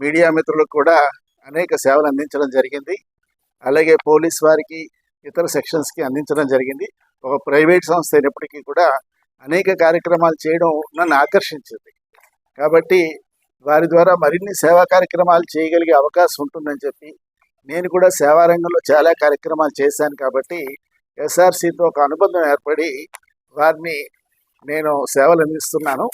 Media మిత్రులకు కూడా అనేక సేవలు అందించడం జరిగింది. అలాగే పోలీస్ వారికి ఇతర సెక్షన్స్కి అందించడం జరిగింది. ఒక ప్రైవేట్ సంస్థ అయినప్పటికీ కూడా అనేక కార్యక్రమాలు చేయడం నన్ను ఆకర్షించింది. కాబట్టి వారి ద్వారా మరిన్ని సేవా కార్యక్రమాలు చేయగలిగే అవకాశం ఉంటుందని చెప్పి నేను కూడా సేవా రంగంలో చాలా కార్యక్రమాలు చేశాను కాబట్టి ఎస్ఆర్సీతో ఒక అనుబంధం ఏర్పడి వారిని నేను సేవలు అందిస్తున్నాను.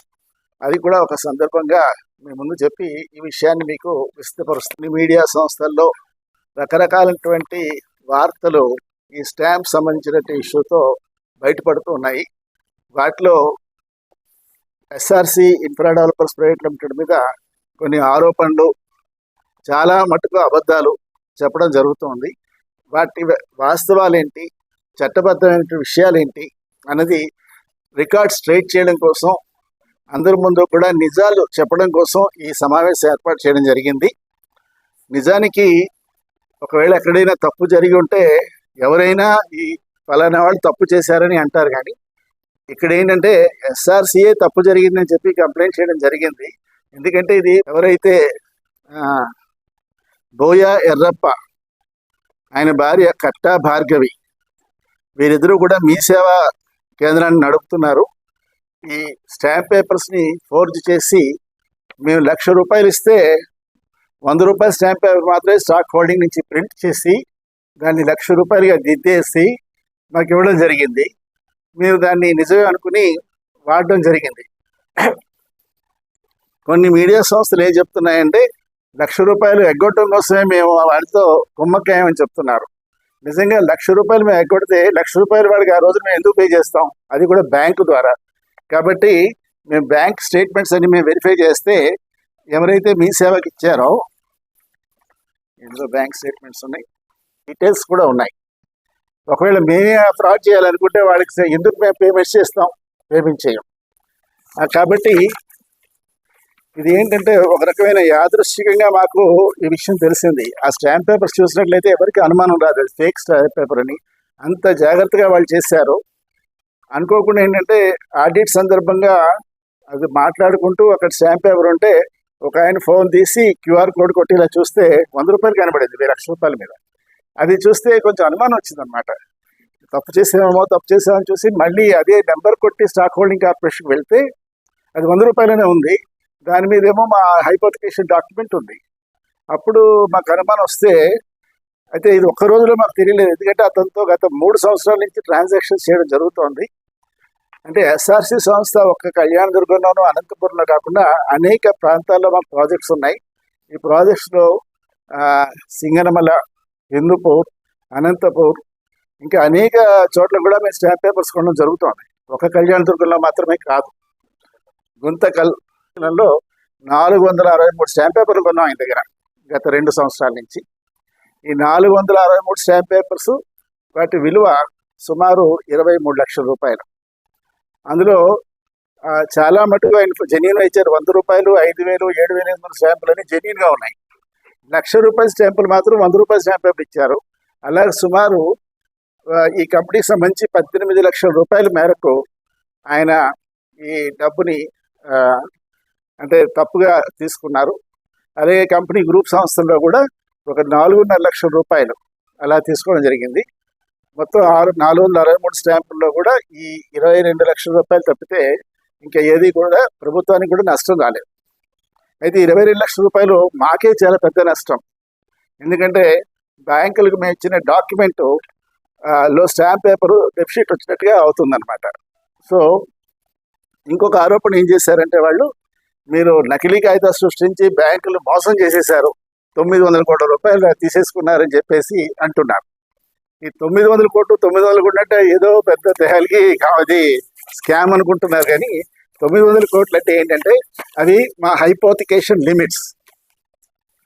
అది కూడా ఒక సందర్భంగా మీ ముందు చెప్పి ఈ విషయాన్ని మీకు విస్తృతపరుస్తుంది. మీడియా సంస్థల్లో రకరకాలైనటువంటి వార్తలు ఈ స్టాంప్ సంబంధించినటువంటి ఇష్యూతో బయటపడుతూ ఉన్నాయి. వాటిలో SRC infra developers private limited మీద కొన్ని ఆరోపణలు చాలా మటుకు అబద్ధాలు చెప్పడం జరుగుతుంది. వాటి వాస్తవాలు ఏంటి చట్టబద్ధమైన విషయాలు ఏంటి అన్నది రికార్డ్ స్ట్రైట్ చేయడం కోసం అందరి ముందు కూడా నిజాలు చెప్పడం కోసం ఈ సమావేశం ఏర్పాటు చేయడం జరిగింది. నిజానికి ఒకవేళ ఎక్కడైనా తప్పు జరిగి ఉంటే ఎవరైనా ఈ ఫలానా వాళ్ళు తప్పు చేశారని అంటారు కానీ ఇక్కడ ఏంటంటే ఎస్ఆర్సీఏ తప్పు జరిగిందని చెప్పి కంప్లైంట్ చేయడం జరిగింది. ఎందుకంటే ఇది ఎవరైతే బోయా ఎర్రప్ప ఆయన భార్య కట్టా భార్గవి వీరిద్దరూ కూడా మీ సేవా కేంద్రాన్ని నడుపుతున్నారు. ఈ స్టాంప్ పేపర్స్ని ఫోర్జ్ చేసి మేము లక్ష రూపాయలు ఇస్తే వంద రూపాయల స్టాంప్ పేపర్ మాత్రమే స్టాక్ హోల్డింగ్ నుంచి ప్రింట్ చేసి దాన్ని లక్ష రూపాయలుగా దిద్దేసి మాకు ఇవ్వడం జరిగింది. మేము దాన్ని నిజమే అనుకుని వాడడం జరిగింది. కొన్ని మీడియా సంస్థలు ఏం చెప్తున్నాయంటే లక్ష రూపాయలు ఎగ్గొట్టడం కోసమే మేము వాడితో కుమ్మక్కాయమని చెప్తున్నారు. నిజంగా లక్ష రూపాయలు మేము ఎగ్గొడితే లక్ష రూపాయలు వాడికి ఆ రోజు మేము ఎందుకు పే చేస్తాం? అది కూడా బ్యాంకు ద్వారా. కాబట్టి మేము బ్యాంక్ స్టేట్మెంట్స్ అన్ని మేము వెరిఫై చేస్తే ఎవరైతే మీ సేవకి ఇచ్చారో ఇందులో బ్యాంక్ స్టేట్మెంట్స్ ఉన్నాయి డీటెయిల్స్ కూడా ఉన్నాయి. ఒకవేళ మేమే ఫ్రాడ్ చేయాలనుకుంటే వాళ్ళకి ఎందుకు మేము పేమెంట్స్ చేస్తాం? పేమెంట్ చేయం. కాబట్టి ఇది ఏంటంటే ఒక రకమైన యాదృశ్చికంగా మాకు ఈ విషయం తెలిసింది. ఆ స్టాంప్ పేపర్స్ చూసినట్లయితే ఎవరికి అనుమానం రాదు. ఫేక్ స్టాంప్ పేపర్ అని. అంత జాగ్రత్తగా వాళ్ళు చేశారు. అనుకోకుండా ఏంటంటే ఆడిట్ సందర్భంగా అది మాట్లాడుకుంటూ అక్కడ స్టాంప్ పేపర్ ఉంటే ఒక ఆయన ఫోన్ తీసి క్యూఆర్ కోడ్ కొట్టి ఇలా చూస్తే వంద రూపాయలు కనబడింది వెయ్యి లక్ష రూపాయల మీద. అది చూస్తే కొంచెం అనుమానం వచ్చిందనమాట తప్పు చేసామేమో తప్పు చేసామని చూసి మళ్ళీ అదే నెంబర్ కొట్టి స్టాక్ హోల్డింగ్ కార్పొరేషన్కి వెళ్తే అది వంద రూపాయలనే ఉంది. దాని మీద ఏమో మా హైపోతికేషన్ డాక్యుమెంట్ ఉంది. అప్పుడు మాకు అనుమానం వస్తే అయితే ఇది ఒక్క రోజులో మాకు తెలియలేదు. ఎందుకంటే అతనితో గత మూడు సంవత్సరాల నుంచి ట్రాన్సాక్షన్స్ చేయడం జరుగుతోంది. అంటే ఎస్ఆర్సి సంస్థ ఒక్క కళ్యాణదుర్గంలోనూ అనంతపురంలో కాకుండా అనేక ప్రాంతాల్లో మాకు ప్రాజెక్ట్స్ ఉన్నాయి. ఈ ప్రాజెక్ట్స్లో సింగనమల హిందూపూర్ అనంతపూర్ ఇంకా అనేక చోట్ల కూడా మేము స్టాంప్ పేపర్స్ కొనడం జరుగుతోంది. ఒక కళ్యాణ దుర్గంలో మాత్రమే కాదు. గుంతకల్లో నాలుగు వందల అరవై మూడు స్టాంప్ పేపర్లు కొన్నాం ఆయన దగ్గర గత రెండు సంవత్సరాల నుంచి. ఈ నాలుగు వందల అరవై మూడు స్టాంప్ పేపర్స్ వాటి విలువ సుమారు ఇరవై మూడు లక్షల రూపాయలు. అందులో చాలా మటుకు ఆయన జెన్యున్ ఇచ్చారు. వంద రూపాయలు ఐదు వేలు ఏడు వేలు ఎనిమిది వందల స్టాంపులు అని జెన్యున్గా ఉన్నాయి. లక్ష రూపాయల స్టాంపులు మాత్రం వంద రూపాయల స్టాంప్ పేపర్ ఇచ్చారు. అలాగే సుమారు ఈ కంపెనీకి సంబంధించి పద్దెనిమిది లక్షల రూపాయల మేరకు ఆయన ఈ డబ్బుని అంటే తప్పుగా తీసుకున్నారు. అలాగే కంపెనీ గ్రూప్ సంస్థల్లో కూడా ఒక నాలుగున్నర లక్షల రూపాయలు అలా తీసుకోవడం జరిగింది. మొత్తం ఆరు నాలుగు వందల అరవై మూడు స్టాంపుల్లో కూడా ఈ ఇరవై రెండు లక్షల రూపాయలు తప్పితే ఇంకా ఏది కూడా ప్రభుత్వానికి కూడా నష్టం రాలేదు. అయితే ఇరవై రెండు లక్షల రూపాయలు మాకే చాలా పెద్ద నష్టం. ఎందుకంటే బ్యాంకులకు మేము ఇచ్చిన డాక్యుమెంట్లో స్టాంప్ పేపర్ డెఫిషిట్ వచ్చినట్టుగా అవుతుందన్నమాట. సో ఇంకొక ఆరోపణ ఏం చేశారంటే వాళ్ళు మీరు నకిలీ కాగితాలు సృష్టించి బ్యాంకులు మోసం చేసేశారు. తొమ్మిది వందల కోట్ల రూపాయలు తీసేసుకున్నారని చెప్పేసి అంటున్నారు. ఈ తొమ్మిది వందల కోట్లు తొమ్మిది వందల కోట్లు అంటే ఏదో పెద్ద దేహాలకి అది స్కామ్ అనుకుంటున్నారు కానీ తొమ్మిది వందల కోట్లు అంటే ఏంటంటే అవి మా హైపోతికేషన్ లిమిట్స్.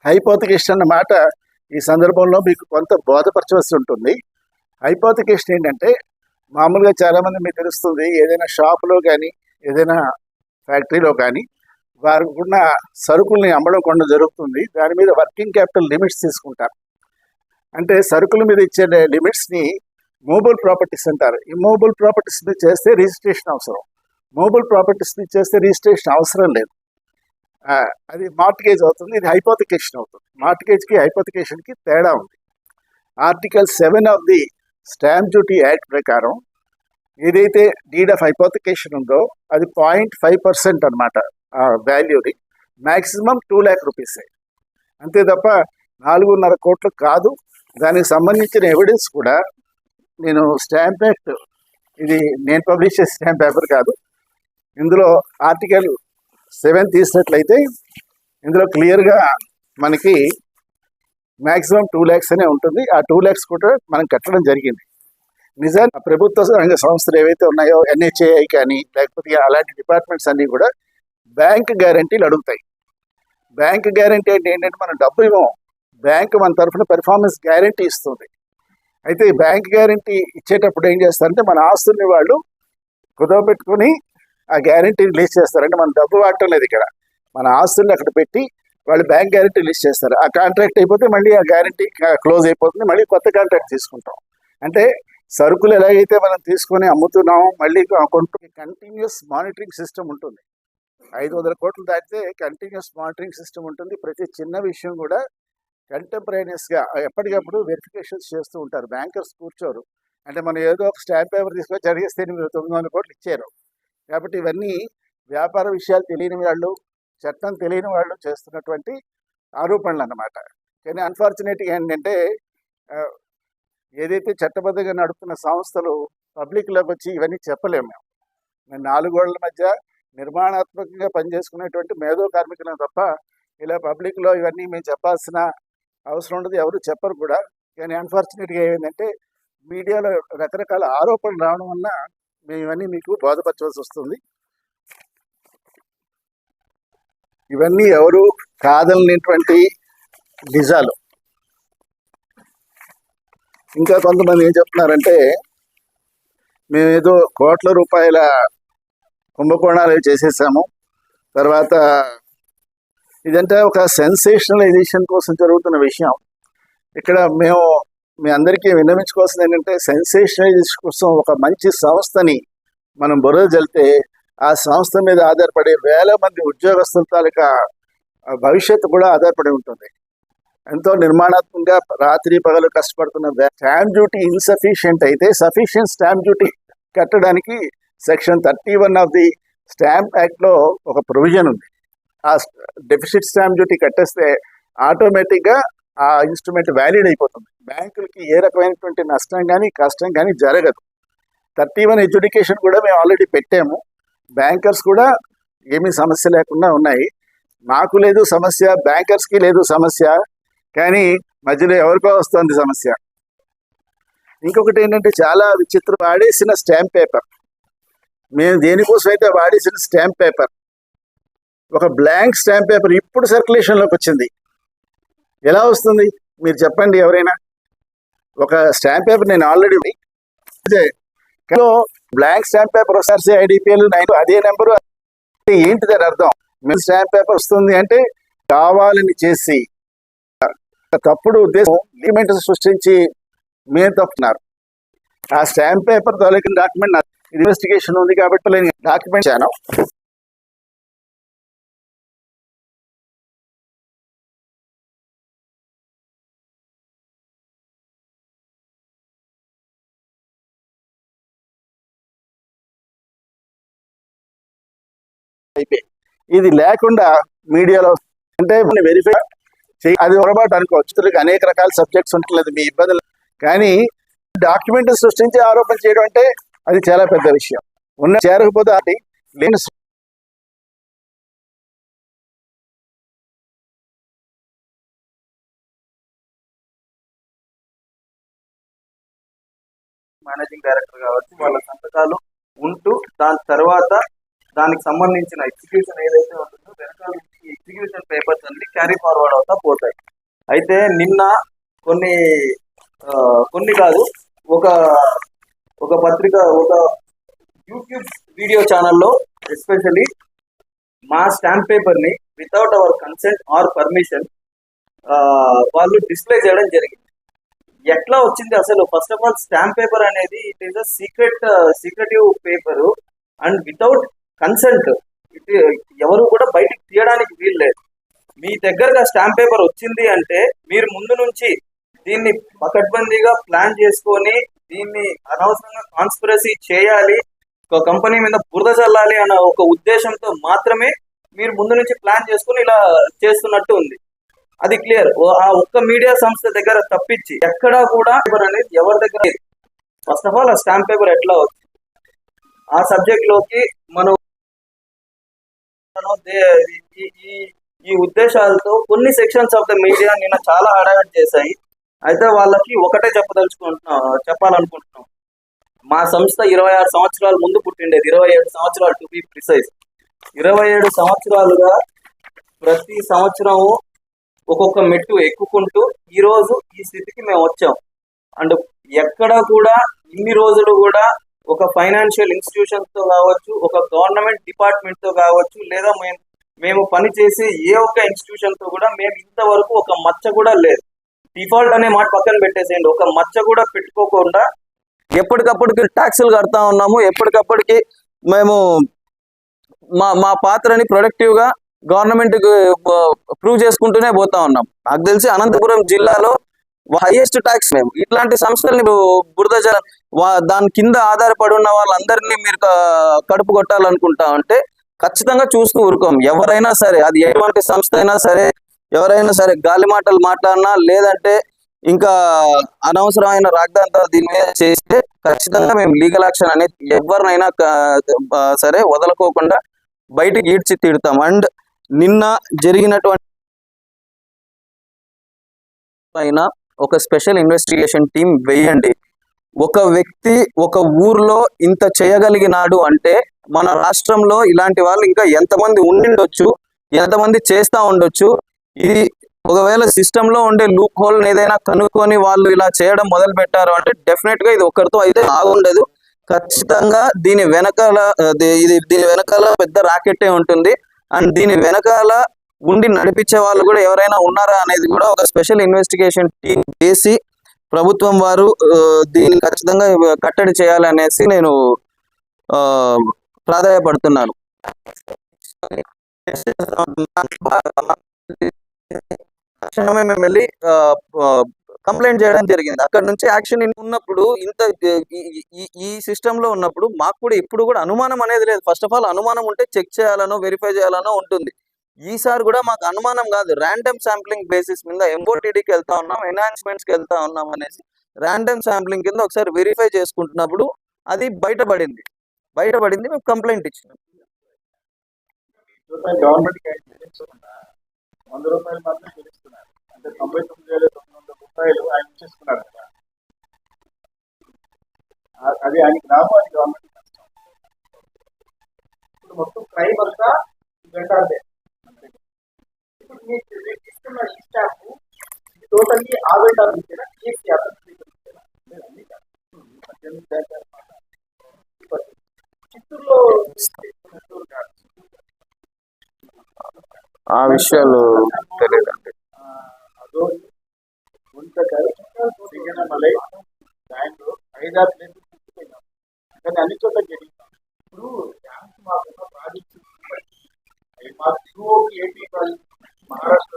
హైపోతికేషన్ అన్న మాట ఈ సందర్భంలో మీకు కొంత బోధపరచవలసి ఉంటుంది. హైపోతికేషన్ ఏంటంటే మామూలుగా చాలామంది మీకు తెలుస్తుంది ఏదైనా షాపులో కానీ ఏదైనా ఫ్యాక్టరీలో కానీ వారికున్న సరుకుల్ని అమ్మడం కొండ జరుగుతుంది. దాని మీద వర్కింగ్ క్యాపిటల్ లిమిట్స్ తీసుకుంటారు. అంటే సరుకుల మీద ఇచ్చే లిమిట్స్ని మూబుల్ ప్రాపర్టీస్ అంటారు. ఈ మూబుల్ ప్రాపర్టీస్ని చేస్తే రిజిస్ట్రేషన్ అవసరం. మూబుల్ ప్రాపర్టీస్ని చేస్తే రిజిస్ట్రేషన్ అవసరం లేదు. అది మార్టిగేజ్ అవుతుంది ఇది హైపోతికేషన్ అవుతుంది. మార్టిగేజ్కి హైపోతికేషన్కి తేడా ఉంది. Article seven of the stamp duty act ప్రకారం ఏదైతే డీడ్ ఆఫ్ హైపోతికేషన్ ఉందో అది పాయింట్ ఫైవ్ పర్సెంట్ అనమాట ఆ వాల్యూని మ్యాక్సిమం టూ ల్యాక్ రూపీస్ అంతే తప్ప నాలుగున్నర కోట్లు కాదు. దానికి సంబంధించిన ఎవిడెన్స్ కూడా నేను స్టాంప్ యాక్ట్ ఇది నేను పబ్లిష్ చేసే స్టాంప్ పేపర్ కాదు. ఇందులో ఆర్టికల్ సెవెన్ తీసినట్లయితే ఇందులో క్లియర్గా మనకి మ్యాక్సిమం టూ ల్యాక్స్ అనే ఉంటుంది. ఆ టూ ల్యాక్స్ కూడా మనం కట్టడం జరిగింది. నిజాన్ని ప్రభుత్వ రంగ సంస్థలు ఏవైతే ఉన్నాయో ఎన్హెచ్ఏఐ కానీ లేకపోతే అలాంటి డిపార్ట్మెంట్స్ అన్నీ కూడా బ్యాంక్ గ్యారంటీలు అడుగుతాయి. బ్యాంక్ గ్యారంటీ అంటే ఏంటంటే మనం డబ్బు ఇవ్వం. బ్యాంక్ మన తరఫున పెర్ఫార్మెన్స్ గ్యారంటీ ఇస్తుంది. అయితే ఈ బ్యాంక్ గ్యారంటీ ఇచ్చేటప్పుడు ఏం చేస్తారంటే మన ఆస్తుల్ని వాళ్ళు కుదవపెట్టుకొని ఆ గ్యారంటీ రిలీజ్ చేస్తారు అంటే మనం డబ్బు వాడటం లేదు ఇక్కడ. మన ఆస్తుల్ని అక్కడ పెట్టి వాళ్ళు బ్యాంక్ గ్యారంటీ రిలీజ్ చేస్తారు. ఆ కాంట్రాక్ట్ అయిపోతే మళ్ళీ ఆ గ్యారంటీ క్లోజ్ అయిపోతుంది. మళ్ళీ కొత్త కాంట్రాక్ట్ తీసుకుంటాం. అంటే సరుకులు ఎలాగైతే మనం తీసుకొని అమ్ముతున్నాం మళ్ళీ కొంటు కంటిన్యూస్ మానిటరింగ్ సిస్టమ్ ఉంటుంది. ఐదు వందల కోట్లు దాటితే కంటిన్యూస్ మానిటరింగ్ సిస్టమ్ ఉంటుంది. ప్రతి చిన్న విషయం కూడా కంటెంపరేనియస్గా ఎప్పటికప్పుడు వెరిఫికేషన్స్ చేస్తూ ఉంటారు. బ్యాంకర్స్ కూర్చోరు. అంటే మనం ఏదో ఒక స్టాంప్ పేపర్ తీసుకొని జరిగిస్తే మీరు తొమ్మిది వందల కోట్లు ఇచ్చారు కాబట్టి ఇవన్నీ వ్యాపార విషయాలు తెలియని వాళ్ళు చట్టం తెలియని వాళ్ళు చేస్తున్నటువంటి ఆరోపణలు అన్నమాట కానీ అన్ఫార్చునేట్గా ఏంటంటే ఏదైతే చట్టబద్ధంగా నడుపుతున్న సంస్థలు పబ్లిక్లోకి వచ్చి ఇవన్నీ చెప్పలేము మేము. మేము నాలుగు గోడల మధ్య నిర్మాణాత్మకంగా పనిచేసుకునేటువంటి మేధో కార్మికులను తప్ప ఇలా పబ్లిక్లో ఇవన్నీ మేము చెప్పాల్సిన అవసరం ఉండదు ఎవరు చెప్పరు కూడా. కానీ అన్ఫార్చునేట్గా ఏంటంటే మీడియాలో రకరకాల ఆరోపణలు రావడం వల్ల మేము ఇవన్నీ మీకు బోధపరచవలసి వస్తుంది. ఇవన్నీ ఎవరు కాదలనేటువంటి నిజాలు. ఇంకా కొంతమంది ఏం చెప్తున్నారంటే మేమేదో కోట్ల రూపాయల కుంభకోణాలు అవి చేసేసాము. తర్వాత ఇదంటే ఒక సెన్సేషనలైజేషన్ కోసం జరుగుతున్న విషయం. ఇక్కడ మేము మీ అందరికీ విన్నవించుకోవాల్సింది ఏంటంటే సెన్సేషనలైజేషన్ కోసం ఒక మంచి సంస్థని మనం బురద జల్తే ఆ సంస్థ మీద ఆధారపడే వేల మంది ఉద్యోగస్తుల తాలూకా భవిష్యత్తు కూడా ఆధారపడి ఉంటుంది. ఎంతో నిర్మాణాత్మకంగా రాత్రి పగలు కష్టపడుతున్న స్టాంప్ డ్యూటీ ఇన్సఫిషియంట్ అయితే సఫిషియంట్ స్టాంప్ డ్యూటీ కట్టడానికి section thirty one of the stamp యాక్ట్లో ఒక ప్రొవిజన్ ఉంది. ఆ డెఫిసిట్ స్టాంప్ డ్యూటీ కట్టేస్తే ఆటోమేటిక్గా ఆ ఇన్స్ట్రుమెంట్ వ్యాలిడ్ అయిపోతుంది. బ్యాంకులకి ఏ రకమైనటువంటి నష్టం కానీ కష్టం కానీ జరగదు. థర్టీ వన్ ఎడ్యుకేషన్ కూడా మేము ఆల్రెడీ పెట్టాము. బ్యాంకర్స్ కూడా ఏమీ సమస్య లేకుండా ఉన్నాయి. మాకు లేదు సమస్య బ్యాంకర్స్కి లేదు సమస్య కానీ మధ్యలో ఎవరికో వస్తుంది సమస్య. ఇంకొకటి ఏంటంటే చాలా విచిత్రం వాడేసిన స్టాంప్ పేపర్. మేము దేనికోసం అయితే వాడేసిన స్టాంప్ పేపర్ ఒక బ్లాంక్ స్టాంప్ పేపర్ ఇప్పుడు సర్క్యులేషన్లోకి వచ్చింది. ఎలా వస్తుంది? మీరు చెప్పండి ఎవరైనా. ఒక స్టాంప్ పేపర్ నేను ఆల్రెడీ అదే బ్లాంక్ స్టాంప్ పేపర్ ఒకసారి ఐడిపిఎల్ నైన్ అదే నెంబరు. ఏంటి దాని అర్థం? మీరు స్టాంప్ పేపర్ వస్తుంది అంటే కావాలని చేసి తప్పుడు ఉద్దేశం లిమిట్ సృష్టించి మేము తప్పుతున్నారు. ఆ స్టాంప్ పేపర్ తొలగిన డాక్యుమెంట్ ఇన్వెస్టిగేషన్ ఉంది కాబట్టి నేను డాక్యుమెంట్ చేయను అయిపోయి ఇది లేకుండా మీడియాలో అంటే వెరిఫై అది పొరపాటు అనుకోవచ్చు. ఇతరులకు అనేక రకాల సబ్జెక్ట్స్ ఉంటలేదు మీ ఇబ్బందులు. కానీ డాక్యుమెంట్ సృష్టించి ఆరోపణ చేయడం అంటే అది చాలా పెద్ద విషయం. ఉన్న చేరకపోతే అది లేని మేనేజింగ్ డైరెక్టర్ కావచ్చు వాళ్ళ సంతకాలు ఉంటూ దాని తర్వాత దానికి సంబంధించిన ఎగ్జిక్యూషన్ ఏదైతే ఉంటుందో వెనకాల నుంచి ఎగ్జిక్యూషన్ పేపర్స్ అన్ని క్యారీ ఫార్వర్డ్ అవుతా పోతాయి. అయితే నిన్న కొన్ని కొన్ని కాదు ఒక ఒక పత్రిక ఒక యూట్యూబ్ వీడియో ఛానల్లో ఎస్పెషల్లీ మా స్టాంప్ పేపర్ని without our consent or permission వాళ్ళు డిస్ప్లే చేయడం జరిగింది. ఎట్లా వచ్చింది అసలు? First of all stamp paper అనేది it is a secret secretive paper and without consent ఎవరు కూడా బయటికి తీయడానికి వీలు మీ దగ్గరగా స్టాంప్ పేపర్ వచ్చింది అంటే మీరు ముందు నుంచి దీన్ని పకడ్బందీగా ప్లాన్ చేసుకొని దీన్ని అనవసరంగా కాన్స్పిరసీ చేయాలి. ఒక కంపెనీ మీద బురద చల్లాలి అన్న ఒక ఉద్దేశంతో మాత్రమే మీరు ముందు నుంచి ప్లాన్ చేసుకుని ఇలా చేస్తున్నట్టు ఉంది. అది క్లియర్ ఆ ఒక్క మీడియా సంస్థ దగ్గర తప్పించి ఎక్కడా కూడా పేపర్ అనేది ఎవరి దగ్గర ఫస్ట్ ఆఫ్ ఆల్ ఆ స్టాంప్ పేపర్ ఎట్లా వచ్చింది ఆ సబ్జెక్ట్లోకి మనం ఈ- ఈ ఉద్దేశాలతో కొన్ని సెక్షన్స్ ఆఫ్ ద మీడియా నిన్న చాలా హడావిడి చేశాయి. అయితే వాళ్ళకి ఒకటే చెప్పదలుచుకుంటున్నాం చెప్పాలనుకుంటున్నాం. మా సంస్థ ఇరవై ఆరు సంవత్సరాల ముందు పుట్టిండేది. ఇరవై ఏడు సంవత్సరాలు టు బి ప్రిసైజ్ ఇరవై ఏడు సంవత్సరాలుగా ప్రతి సంవత్సరం ఒక్కొక్క మెట్టు ఎక్కుకుంటూ ఈరోజు ఈ స్థితికి మేము వచ్చాం. అండ్ ఎక్కడ కూడా ఇన్ని రోజులు కూడా ఒక ఫైనాన్షియల్ ఇన్స్టిట్యూషన్తో కావచ్చు ఒక గవర్నమెంట్ డిపార్ట్మెంట్తో కావచ్చు లేదా మేము మేము పనిచేసే ఏ ఒక్క ఇన్స్టిట్యూషన్తో కూడా మేము ఇంతవరకు ఒక మచ్చ కూడా లేదు. డిఫాల్ట్ అనే మాట పక్కన పెట్టేసేయండి. ఒక మచ్చ కూడా పెట్టుకోకుండా ఎప్పటికప్పటికి ట్యాక్సులు కడతా ఉన్నాము. ఎప్పటికప్పటికి మేము మా మా పాత్రని ప్రొడక్టివ్గా గవర్నమెంట్ ప్రూవ్ చేసుకుంటూనే పోతా ఉన్నాం. నాకు తెలిసి అనంతపురం జిల్లాలో హైయెస్ట్ ట్యాక్స్ మేము. ఇట్లాంటి సంస్థల్ని బు- బురద దాని కింద ఆధారపడి ఉన్న వాళ్ళందరినీ మీరు కడుపు కొట్టాలనుకుంటా ఉంటే ఖచ్చితంగా చూస్తూ ఊరుకోం. ఎవరైనా సరే అది ఎటువంటి సంస్థ అయినా సరే ఎవరైనా సరే గాలి మాటలు మాట్లాడినా లేదంటే ఇంకా అనవసరమైన రాగ్దాంతా దీని మీద చేస్తే ఖచ్చితంగా మేము లీగల్ యాక్షన్ అనేది ఎవరినైనా సరే వదలకోకుండా బయటికి ఈడ్చి తిడతాం అండ్ నిన్న జరిగినటువంటి పైన ఒక స్పెషల్ ఇన్వెస్టిగేషన్ టీం వేయండి. ఒక వ్యక్తి ఒక ఊర్లో ఇంత చేయగలిగినాడు అంటే మన రాష్ట్రంలో ఇలాంటి వాళ్ళు ఇంకా ఎంతమంది ఉండిండొచ్చు ఎంతమంది చేస్తా ఉండొచ్చు ఇది ఒకవేళ సిస్టమ్లో ఉండే లూప్ హోల్ ఏదైనా కనుక్కొని వాళ్ళు ఇలా చేయడం మొదలు పెట్టారు అంటే డెఫినెట్గా ఇది ఒక్కరితో అయితే ఆగుండదు. ఖచ్చితంగా దీని వెనకాల ఇది దీని వెనకాల పెద్ద రాకెటే ఉంటుంది. అండ్ దీని వెనకాల ఉండి నడిపించే వాళ్ళు కూడా ఎవరైనా ఉన్నారా అనేది కూడా ఒక స్పెషల్ ఇన్వెస్టిగేషన్ టీం చేసి ప్రభుత్వం వారు దీన్ని ఖచ్చితంగా కట్టడి చేయాలనేసి నేను ఆ, ప్రాధాయపడుతున్నాను. క్షణమే మేము వెళ్ళి కంప్లైంట్ చేయడం జరిగింది. అక్కడ నుంచి యాక్షన్ ఉన్నప్పుడు ఇంత ఈ- సిస్టంలో సిస్టమ్లో ఉన్నప్పుడు మాకు కూడా ఇప్పుడు కూడా అనుమానం అనేది లేదు. ఫస్ట్ ఆఫ్ ఆల్ అనుమానం ఉంటే చెక్ చేయాలనో వెరిఫై చేయాలనో ఉంటుంది. ఈసారి కూడా మాకు అనుమానం కాదు. ర్యాండమ్ శాంప్లింగ్ బేసిస్ మీద ఎంఓటీడీకి వెళ్తా ఉన్నాం ఎన్హాన్స్మెంట్స్కి వెళ్తా ఉన్నాం అనేసి ర్యాండమ్ శాంప్లింగ్ కింద ఒకసారి వెరిఫై చేసుకుంటున్నప్పుడు అది బయటపడింది. బయటపడింది మేము కంప్లైంట్ ఇచ్చినాం. గవర్నమెంట్ వంద రూపాయలు మాత్రం చెల్లిస్తున్నారు. అంటే తొంభై తొమ్మిది వేల తొమ్మిది వందల రూపాయలు ఆయన ఇచ్చేసుకున్నారు కదా. అది ఆయనకి లాభం అది గవర్నమెంట్ కష్టం ఇప్పుడు మొత్తం క్రైమ్ అంతా వెంటాడే ఇప్పుడు మీరు తీసుకున్న ఈ స్టాఫ్ టోటల్లీ ఆ వెంటాడు ఇచ్చారా టీఎస్సీ అభ్యర్థి ఇచ్చారా లేదు, కాదు. పద్దెనిమిది శాతం చిత్తూరులో చిత్తూరు కాదు ఆ విషయాలు తెలియదండి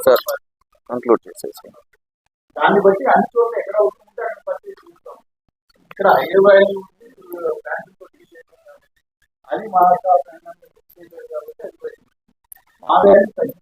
సార్. కంక్లూడ్ చేసేసి. దాన్ని బట్టి అన్ని చోట్ల ఎక్కడ అవుతుంటే అక్కడ బట్టి చూస్తాం. ఇక్కడ హైదరాబాద్ బ్యాంకుతో అది మా కాబట్టి అది. మా తగ్గింది